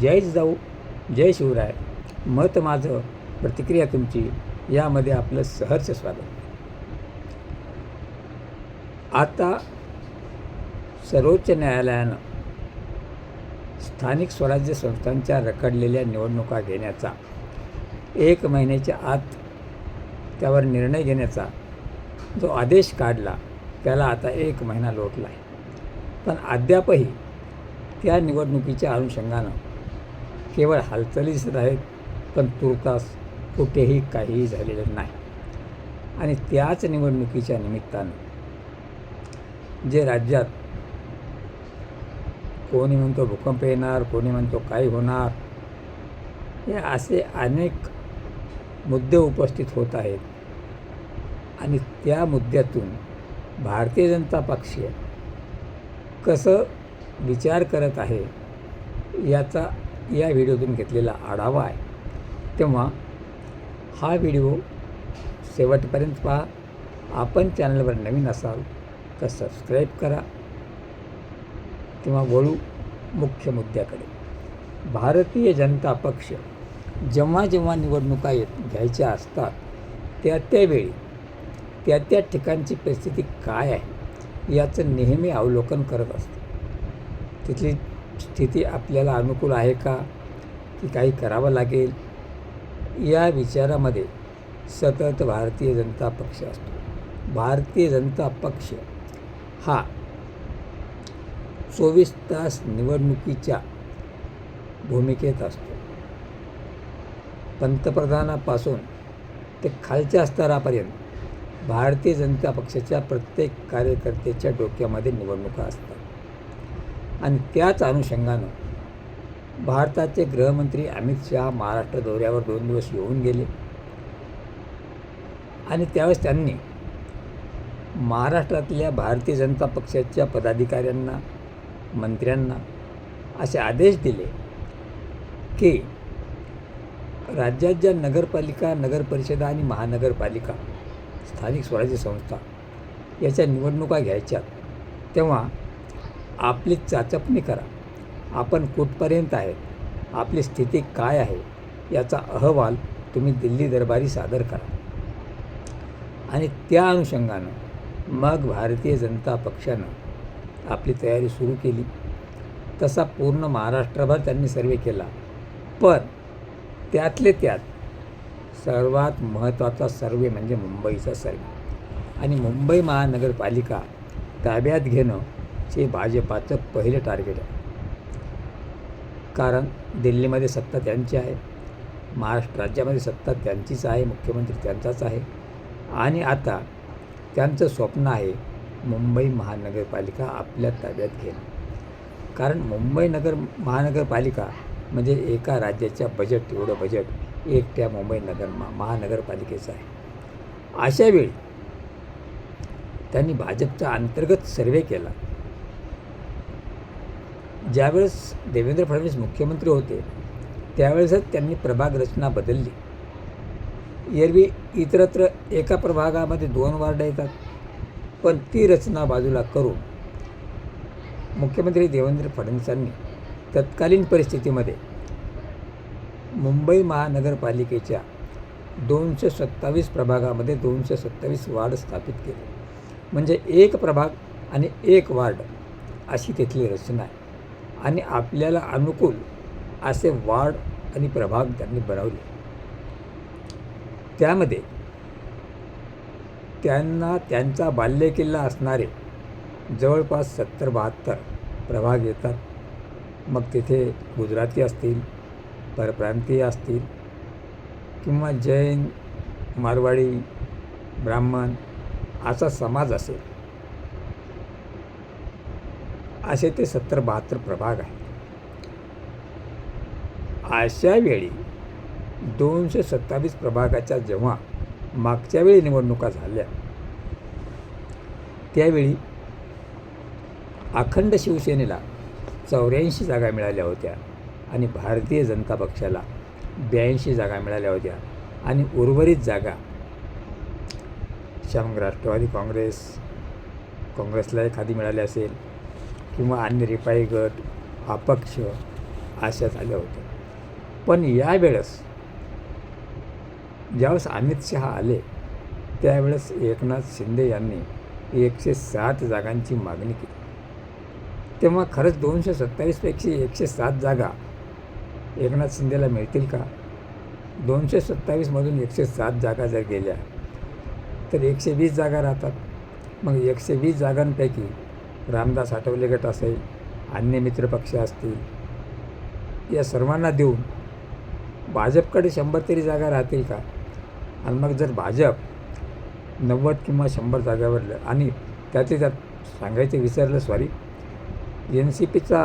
जय जाऊ जय शिवराय. मत माझं प्रतिक्रिया तुमची यामध्ये आपलं सहर्ष स्वागत. आता सर्वोच्च न्यायालयानं स्थानिक स्वराज्य संस्थांच्या रखडलेल्या निवडणुका घेण्याचा एक महिन्याच्या आत त्यावर निर्णय घेण्याचा जो आदेश काढला त्याला आता एक महिना लोटला आहे पण अद्यापही त्या निवडणुकीच्या अनुषंगानं केवळ हालचालीच आहेत पण तुर्तास कुठेही काहीही झालेलं नाही. आणि त्याच निवडणुकीच्या निमित्तानं जे राज्यात कोणी म्हणतो भूकंप येणार कोणी म्हणतो काय होणार हे असे अनेक मुद्दे उपस्थित होत आहेत. आणि त्या मुद्द्यातून भारतीय जनता पक्ष कसं विचार करत आहे याचा या व्हिडिओतून घेतलेला आढावा आहे. तेव्हा हा व्हिडिओ शेवटपर्यंत पहा. आपण चॅनलवर नवीन असाल तर सबस्क्राईब करा. किंवा वळू मुख्य मुद्द्याकडे. भारतीय जनता पक्ष जेव्हा जेव्हा निवडणुका येत घ्यायच्या असतात त्या त्यावेळी त्या त्या ठिकाणची परिस्थिती काय आहे याचं नेहमी अवलोकन करत असते. तिथली स्थिती आपल्याला अनुकूल आहे का? की काही करावं लागेल. या विचारामध्ये सतत भारतीय जनता पक्ष असतो. भारतीय जनता पक्ष हा चोवीस तास निवडणुकीच्या भूमिकेत असतो. पंतप्रधानापासून ते खालच्या स्तरापर्यंत भारतीय जनता पक्षाच्या प्रत्येक कार्यकर्त्याच्या डोक्यामध्ये निवडणुका असतात. आणि त्याच अनुषंगानं भारताचे गृहमंत्री अमित शहा महाराष्ट्र दौऱ्यावर दोन दिवस येऊन गेले. आणि त्यावेळेस त्यांनी महाराष्ट्रातल्या भारतीय जनता पक्षाच्या पदाधिकाऱ्यांना मंत्र्यांना असे आदेश दिले की राज्यात ज्या नगरपालिका नगरपरिषदा आणि महानगरपालिका स्थानिक स्वराज्य संस्था याच्या निवडणुका घ्यायच्या तेव्हा आपली चाचपणी करा. आपण कुठपर्यंत आहेत? आपली स्थिती काय आहे? याचा अहवाल तुम्ही दिल्ली दरबारी सादर करा. आणि त्या अनुषंगानं मग भारतीय जनता पक्षानं आपली तयारी सुरू केली. तसा पूर्ण महाराष्ट्रभर त्यांनी सर्वे केला. पण त्यातले त्यात सर्वात महत्त्वाचा सर्वे म्हणजे मुंबईचा सर्वे. आणि मुंबई महानगरपालिका ताब्यात घेणं हे भाजपाचं पहिलं टार्गेट आहे. कारण दिल्लीमध्ये सत्ता त्यांची आहे महाराष्ट्र राज्यामध्ये सत्ता त्यांचीच आहे मुख्यमंत्री त्यांचाच आहे. आणि आता त्यांचं स्वप्न आहे मुंबई महानगरपालिका आपल्या ताब्यात घेणं. कारण मुंबई नगर महानगरपालिका म्हणजे एका राज्याच्या बजेट एवढं बजेट एकट्या मुंबई नगर महानगरपालिकेचं आहे. अशावेळी त्यांनी भाजपचा अंतर्गत सर्वे केला. ज्यावेळेस देवेंद्र फडणवीस मुख्यमंत्री होते त्यावेळेसच त्यांनी प्रभाग रचना बदलली. एरवी इतरत्र एका प्रभागामध्ये दोन वार्ड येतात पण ती रचना बाजूला करून मुख्यमंत्री देवेंद्र फडणवीसांनी तत्कालीन परिस्थितीमध्ये मुंबई महानगरपालिकेच्या दोनशे सत्तावीस प्रभागामध्ये दोनशे सत्तावीस वार्ड स्थापित केले. म्हणजे एक प्रभाग आणि एक वार्ड अशी तिथली रचना आहे. आणि आपल्याला अनुकूल असे वाढ आणि प्रभाग त्यांनी बनवले. त्यामध्ये त्यांना त्यांचा बाल्यकिल्ला असणारे जवळपास सत्तर बहात्तर प्रभाग येतात. मग तिथे गुजराती असतील परप्रांतीय असतील किंवा जैन मारवाडी ब्राह्मण असा समाज असेल. असे ते सत्तर बहात्तर प्रभाग आहेत. अशा वेळी दोनशे सत्तावीस प्रभागाच्या जेव्हा मागच्या वेळी निवडणुका झाल्या त्यावेळी अखंड शिवसेनेला चौऱ्याऐंशी जागा मिळाल्या होत्या आणि भारतीय जनता पक्षाला ब्याऐंशी जागा मिळाल्या होत्या आणि उर्वरित जागा शाम राष्ट्रवादी काँग्रेस काँग्रेसला एखादी मिळाली असेल किंवा अन्य रिपाई गट अपक्ष आशा झाल्या होत्या. पण यावेळेस ज्यावेळेस अमित शहा आले त्यावेळेस एकनाथ शिंदे यांनी एकशे सात जागांची मागणी केली. तेव्हा खरंच दोनशे सत्तावीसपैकी एकशे सात जागा एकनाथ शिंदेला मिळतील का? दोनशे सत्तावीसमधून एकशे सात जागा जर गेल्या तर एकशे वीस जागा राहतात. मग एकशे वीस जागांपैकी रामदास आठवले गट असेल अन्य मित्रपक्ष असतील या सर्वांना देऊन भाजपकडे शंभर तरी जागा राहतील का? आणि मग जर भाजप नव्वद किंवा शंभर जागावर आणि त्यातले त्यात सांगायचं विसरलं सॉरी एन सी पीचा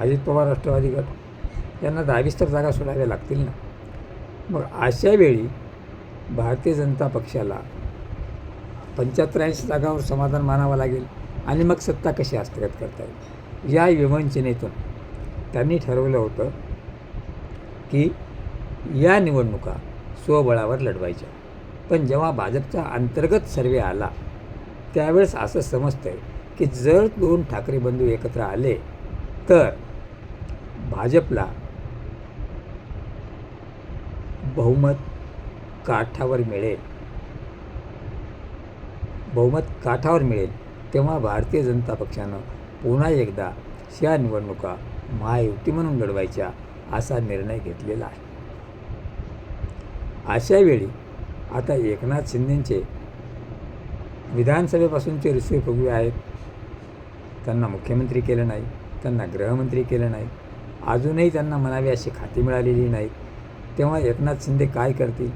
अजित पवार राष्ट्रवादी गट यांना दहावीस तर जागा सोडाव्या लागतील ना? मग अशा वेळी भारतीय जनता पक्षाला पंच्याहत्तर ऐंशी जागावर समाधान मानावं लागेल. आणि मग सत्ता कशी हस्तगत करता येईल? या विवंचनेतून त्यांनी ठरवलं होतं की या निवडणुका स्वबळावर लढवायच्या. पण जेव्हा भाजपचा अंतर्गत सर्वे आला त्यावेळेस असं समजतं आहे की जर दोन ठाकरे बंधू एकत्र आले तर भाजपला बहुमत काठावर मिळेल. बहुमत काठावर मिळेल. तेव्हा भारतीय जनता पक्षानं पुन्हा एकदा या निवडणुका महायुती म्हणून लढवायच्या असा निर्णय घेतलेला आहे. अशा वेळी आता एकनाथ शिंदेचे विधानसभेपासूनचे ऋषी फुगवे आहेत. त्यांना मुख्यमंत्री केलं नाही त्यांना गृहमंत्री केलं नाही अजूनही त्यांना म्हणावी अशी खाती मिळालेली नाहीत तेव्हा एकनाथ शिंदे काय करतील?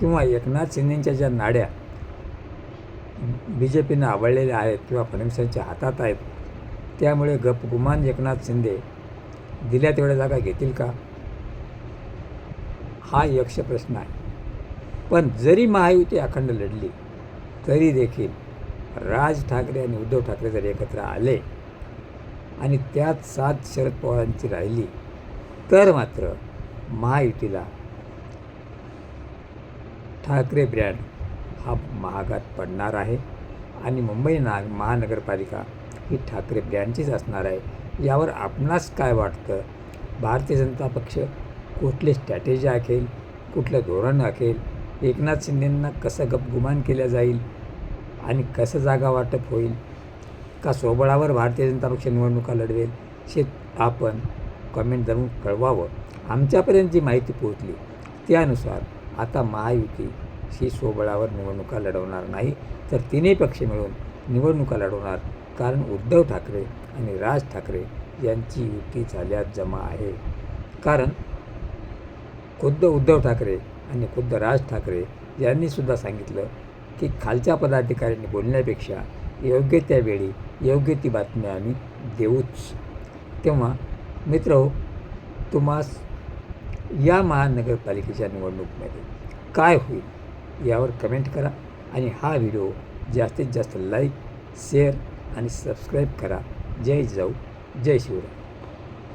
किंवा एकनाथ शिंदेच्या ज्या नाड्या बी जे पीनं आवडलेल्या आहेत किंवा फडणवीसांच्या हातात आहेत त्यामुळे गपगुमान एकनाथ शिंदे दिल्या तेवढ्या जागा घेतील का? हा यक्ष प्रश्न आहे. पण जरी महायुती अखंड लढली तरी देखील राज ठाकरे आणि उद्धव ठाकरे जर एकत्र आले आणि त्यात सात शरद पवारांची राहिली तर मात्र महायुतीला ठाकरे ब्रँड हा महागात पडणार आहे. आणि मुंबई ना महानगरपालिका ही ठाकरे ब्रँडचीच असणार आहे. यावर आपणास काय वाटतं? भारतीय जनता पक्ष कुठली स्ट्रॅटेजी आखेल? कुठलं धोरण आखेल? एकनाथ शिंदेंना कसं गपगुमान केलं जाईल? आणि कसं जागा वाटप होईल? का सोबळावर भारतीय जनता पक्ष निवडणुका लढवेल? हे आपण कमेंट करून कळवावं. आमच्यापर्यंत जी माहिती पोहोचली त्यानुसार आता महायुती ही सोबळावर निवडणुका लढवणार नाही तर तिन्ही पक्ष मिळून निवडणुका लढवणार. कारण उद्धव ठाकरे आणि राज ठाकरे यांची युती झाल्यात जमा आहे. कारण खुद्द उद्धव ठाकरे आणि खुद्द राज ठाकरे यांनीसुद्धा सांगितलं की खालच्या पदाधिकाऱ्यांनी बोलण्यापेक्षा योग्य त्यावेळी योग्य ती बातमी आम्ही देऊच. तेव्हा मित्र हो तुम्हास या महानगरपालिकेच्या निवडणुकीमध्ये काय होईल? यावर कमेंट करा आणि हा व्हिडिओ जास्तीत जास्त लाईक शेअर आणि सबस्क्राईब करा. जय जाऊ जय शिवराय.